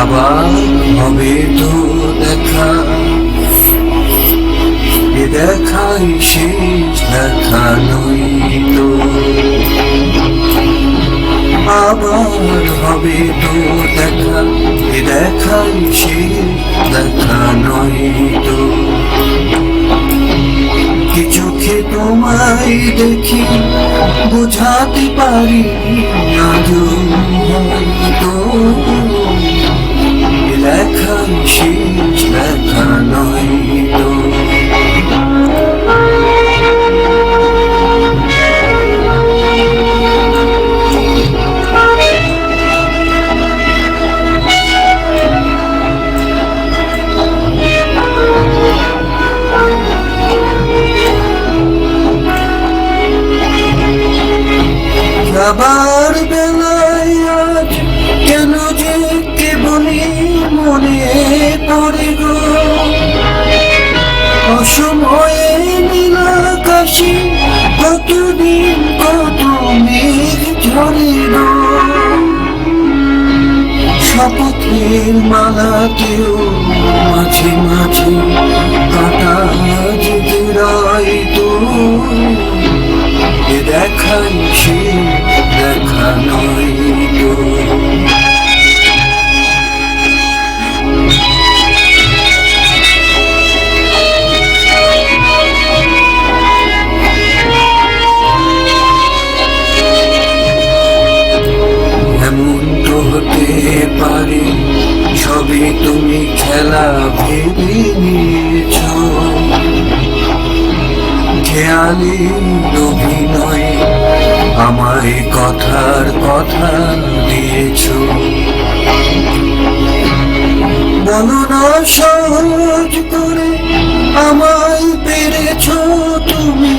আবার হবে তো দেখা। এ দেখাই শেষ দেখা নই তো। আবার হবে তো দেখা, এ দেখাই শেষ দেখা নই তো। চোখে তোমায় দেখি, বোঝাতে পারি আজও হয়তো। দেখাই শেষ দেখা নয় তো যাবার অসময়ে নীলাকাশে কতদিন কত মেঘ ঝরে গো শপথের মালাতেও মাঝে মাঝে কাটা যেতে রয় তো এ দেখাই সে, দেখা নয়। খেলা ভেবে নিয়েছ অভিনয় আমায় কথার কথা দিয়েছ বলো না সহজ করে আমায় পেরেছ তুমি